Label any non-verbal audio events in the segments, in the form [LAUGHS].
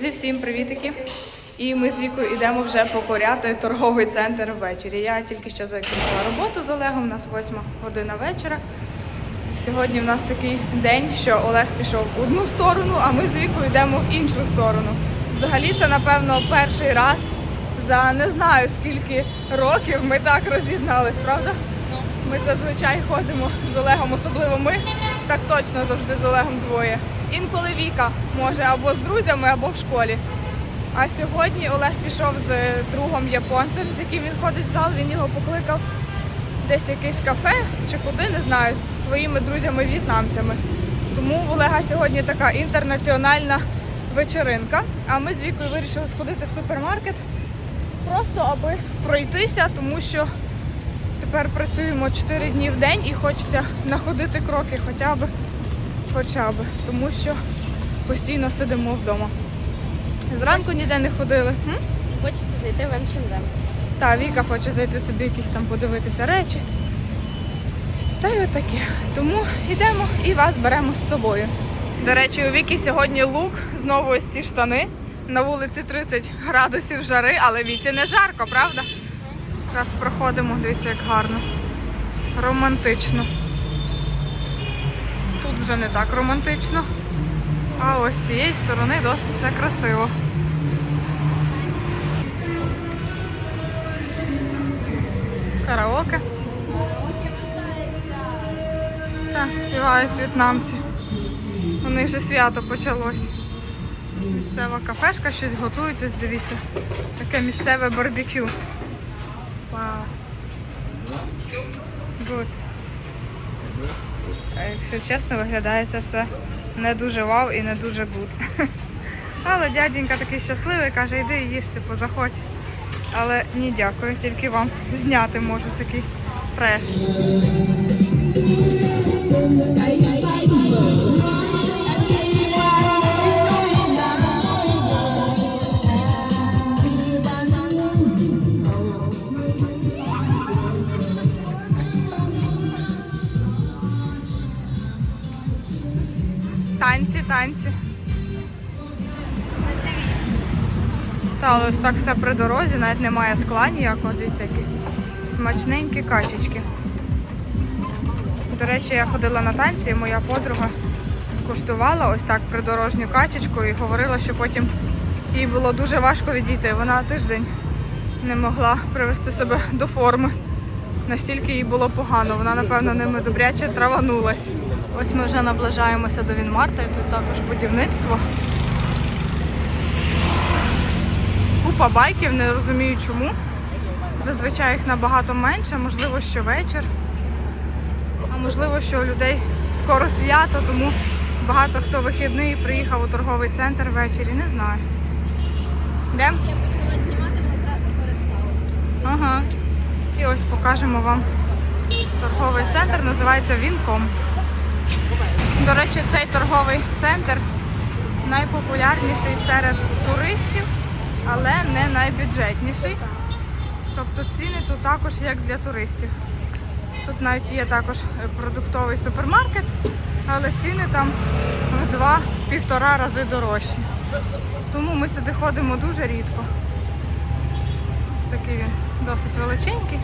Зі всім привітики. І ми з Вікою йдемо вже покоряти торговий центр ввечері. Я тільки що закінчила роботу з Олегом, у нас 8 година вечора. Сьогодні в нас такий день, що Олег пішов в одну сторону, а ми з Вікою йдемо в іншу сторону. Взагалі, це, напевно, перший раз за не знаю скільки років ми так роз'єднались, правда? Ми зазвичай ходимо з Олегом, особливо ми, так точно завжди з Олегом двоє. Інколи Віка може або з друзями, або в школі. А сьогодні Олег пішов з другом японцем, з яким він ходить в зал, він його покликав десь якесь кафе чи куди, не знаю, з своїми друзями-в'єтнамцями. Тому в Олега сьогодні така інтернаціональна вечеринка. А ми з Вікою вирішили сходити в супермаркет просто аби пройтися, тому що тепер працюємо 4 дні в день і хочеться находити кроки хоча б, хоча б, тому що постійно сидимо вдома. Зранку ніде не ходили. М? Хочеться зайти в МЧМД. Та Віка хоче зайти собі якісь там подивитися речі. Та й отаке. Тому йдемо і вас беремо з собою. До речі, у Вікі сьогодні лук, знову ось ці штани. На вулиці 30 градусів жари, але віці не жарко, правда? Раз проходимо, дивіться, як гарно. Романтично. Вже не так романтично. А ось з цієї сторони досить все красиво. Караоке. Так, співають в'єтнамці. У них же свято почалось. Місцева кафешка щось готують, ось дивіться. Таке місцеве барбекю. Вау. Good. Якщо чесно, виглядає це все не дуже вау і не дуже гуд. [LAUGHS] Але дяденька такий щасливий, каже, йди їж, типу, заходь. Але ні, дякую, тільки вам [LAUGHS] зняти можу такий треш. Так все при дорозі, навіть немає скла ніякого, дивіться, які смачненькі качечки. До речі, я ходила на танці, і моя подруга куштувала ось так придорожню качечку і говорила, що потім їй було дуже важко відійти. Вона тиждень не могла привести себе до форми. Настільки їй було погано, вона, напевно, ними добряче траванулась. Ось ми вже наближаємося до Вінмарта, і тут також будівництво. Купа байків, не розумію чому. Зазвичай їх набагато менше, можливо, що вечір. А можливо, що у людей скоро свято, тому багато хто вихідний приїхав у торговий центр ввечері, не знаю. Де? Я почала знімати, вона зразу перестала. Ага. І ось покажемо вам торговий центр, називається Вінком. До речі, цей торговий центр найпопулярніший серед туристів, найбюджетніший. Тобто ціни тут також як для туристів. Тут навіть є також продуктовий супермаркет, але ціни там в два-півтора рази дорожчі. Тому ми сюди ходимо дуже рідко. Ось такий він досить величенький.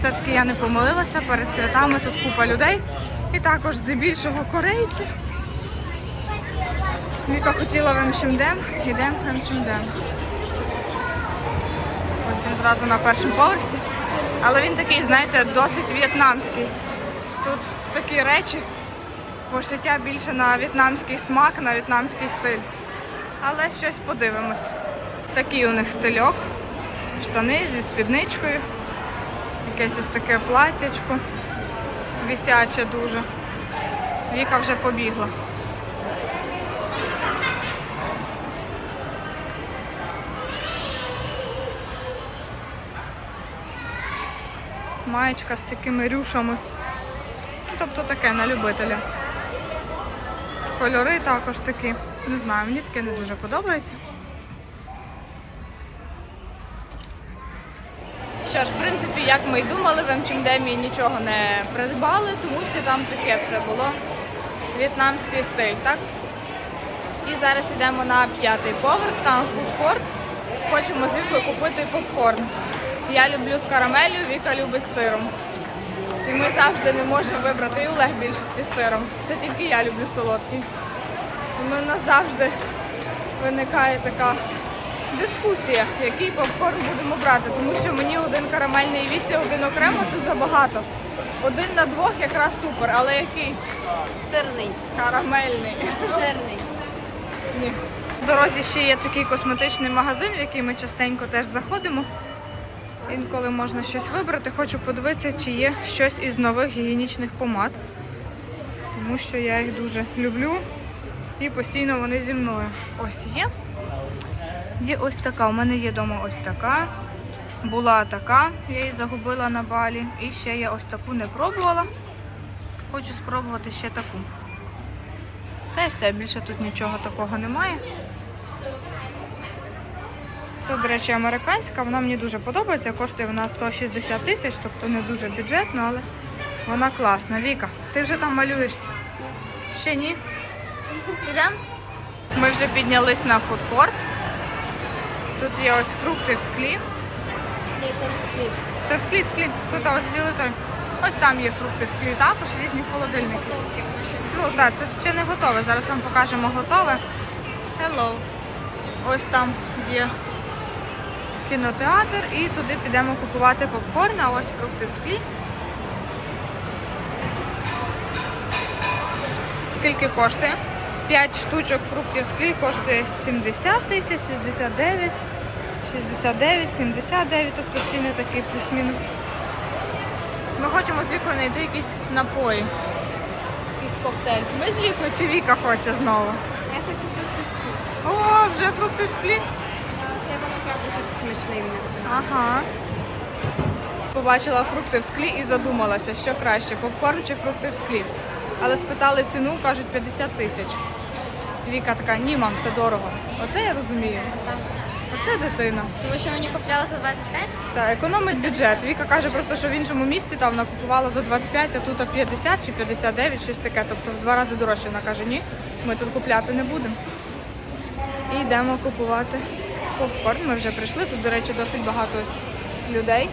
Все-таки я не помилилася перед святами, тут купа людей. І також здебільшого корейці. Віка хотіла в МЧМДМ, йдемо в МЧМДМ. Ось він зразу на першому поверсі. Але він такий, знаєте, досить в'єтнамський. Тут такі речі, пошиття більше на в'єтнамський смак, на в'єтнамський стиль. Але щось подивимось. Такий у них стильок. Штани зі спідничкою. Якесь ось таке платтячко. Вісяче дуже. Віка вже побігла. Маєчка з такими рюшами. Тобто таке на любителя. Кольори також такі. Не знаю, мені таке не дуже подобається. Що ж, в принципі, як ми й думали, в МЧМДМі нічого не придбали, тому що там таке все було. В'єтнамський стиль, так? І зараз йдемо на п'ятий поверх, там фудкорт. Хочемо з Вікою купити попкорн. Я люблю з карамелью, Віка любить з сиром. І ми завжди не можемо вибрати і Олег більшості з сиром. Це тільки я люблю солодкий. У нас завжди виникає така дискусія, який попкорн будемо брати, тому що мені один карамельний і віці, один окремо це забагато. Один на двох якраз супер, але який Сирний. карамельний. Сирний. Ні. В дорозі ще є такий косметичний магазин, в який ми частенько теж заходимо. Інколи можна щось вибрати. Хочу подивитися, чи є щось із нових гігієнічних помад. Тому що я їх дуже люблю і постійно вони зі мною. Ось є. Є ось така. У мене є вдома ось така. Була така, я її загубила на балі. І ще я ось таку не пробувала. Хочу спробувати ще таку. Та й все, більше тут нічого такого немає. Це, до речі, американська, вона мені дуже подобається. Коштує вона 160 тисяч, тобто не дуже бюджетно, але вона класна. Віка, ти вже там малюєшся? Ще ні? Ідемо? Ми вже піднялись на фудкорт. Тут є ось фрукти в склі. Ні, це не скліп. Це в склі, в склі. Тут ось цілий той. Ось там є фрукти в склі, також різні холодильники. Готовки, воно ще не Ну так, це ще не готове. Зараз вам покажемо готове. Hello. Ось там є кінотеатр і туди підемо купувати попкорн, а ось фрукти в склі. Скільки коштує? 5 штучок фруктів в склі коштує 70 тисяч, 69, 69, 79, тобто ціни такі плюс-мінус. Ми хочемо з Вікою знайти якісь напої. Якийсь коктейль. Ми з Вікою чи Віка хоче знову? Я хочу просто скліп. О, вже фрукти в склі. Це воно правда, що смачний. Ага. Побачила фрукти в склі і задумалася, що краще, попкорн чи фрукти в склі. Але спитали ціну, кажуть 50 тисяч. Віка така, ні, мам, це дорого. Оце я розумію. Оце дитина. Тому що мені купляли за 25. Та економить бюджет. Віка каже просто, що в іншому місці там вона купувала за 25, а тут 50 чи 59, щось таке. Тобто в два рази дорожче. Вона каже, ні, ми тут купляти не будемо. І йдемо купувати попкорн. Ми вже прийшли. Тут, до речі, досить багато людей.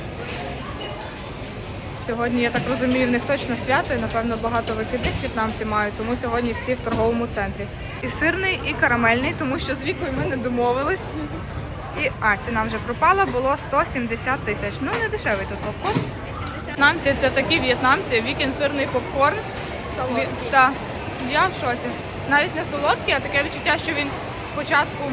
Сьогодні, я так розумію, в них точно свято і, напевно, багато вихідних в'єтнамці мають, тому сьогодні всі в торговому центрі. І сирний, і карамельний, тому що з вікою ми не домовились. І, а, ціна вже пропала, було 170 тисяч. Ну, не дешевий тут попкорн. 80 В'єтнамці це такі в'єтнамці, вікін сирний попкорн. солодкий. Так, я в шоці. Навіть не солодкий, а таке відчуття, що він спочатку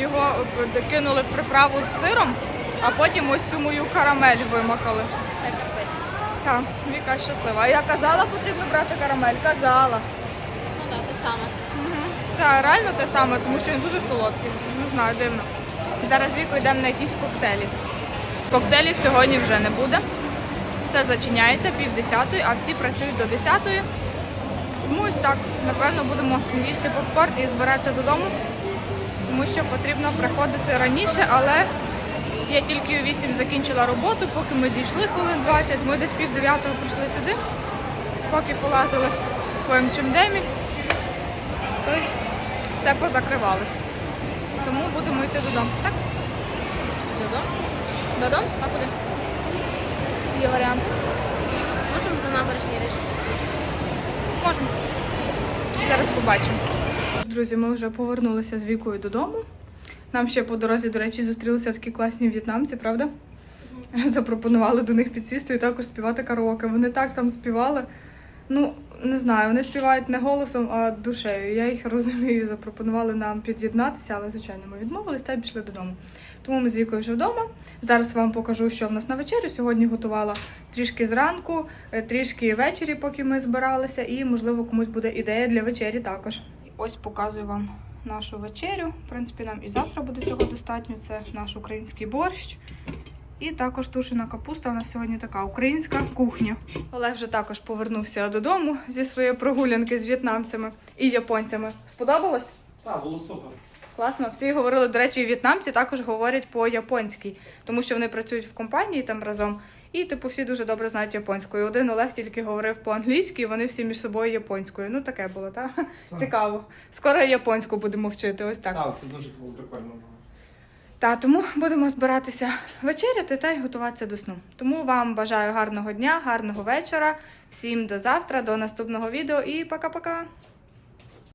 його е, кинули в приправу з сиром, а потім ось цю мою карамель вимахали. Це капець. Так, Віка щаслива. А я казала, потрібно брати карамель. Казала. Ну так, те саме. Так, реально те саме, тому що він дуже солодкий. Не знаю, дивно. Зараз з Вікою йдемо на якісь коктейлі. Коктейлів сьогодні вже не буде. Все зачиняється пів десятої, а всі працюють до десятої. Тому ось так, напевно, будемо їсти попкорн і збиратися додому, тому що потрібно приходити раніше, але я тільки у 8 закінчила роботу, поки ми дійшли хвилин 20, ми десь пів дев'ятого прийшли сюди, поки полазили по МЧМДемі, то все позакривалося. Тому будемо йти додому. Так? Додому. Додому? А куди? Є варіант. Можемо до набережні рішити. Можемо. Зараз побачимо. Друзі, ми вже повернулися з вікою додому. Нам ще по дорозі, до речі, зустрілися такі класні в'єтнамці, правда? Запропонували до них підсісти і також співати караоке. Вони так там співали. Ну, не знаю, вони співають не голосом, а душею. Я їх розумію, запропонували нам під'єднатися, але, звичайно, ми відмовились та й пішли додому. Тому ми з Вікою вже вдома. Зараз вам покажу, що в нас на вечерю. Сьогодні готувала трішки зранку, е, трішки ввечері, поки ми збиралися, і, можливо, комусь буде ідея для вечері також. Ось показую вам нашу вечерю. В принципі, нам і завтра буде цього достатньо. Це наш український борщ. І також тушена капуста. У нас сьогодні така українська кухня. Олег вже також повернувся додому зі своєї прогулянки з в'єтнамцями і японцями. Сподобалось? Так, було супер. Класно, всі говорили, до речі, в'єтнамці також говорять по-японськи, тому що вони працюють в компанії там разом. І типу всі дуже добре знають японську. І один Олег тільки говорив по-англійськи, і вони всі між собою японською. Ну таке було, так? Цікаво. Скоро японську будемо вчити. Ось так. Так, це дуже було прикольно. було. Та тому будемо збиратися вечеряти та й готуватися до сну. Тому вам бажаю гарного дня, гарного вечора. Всім до завтра, до наступного відео і пока-пока.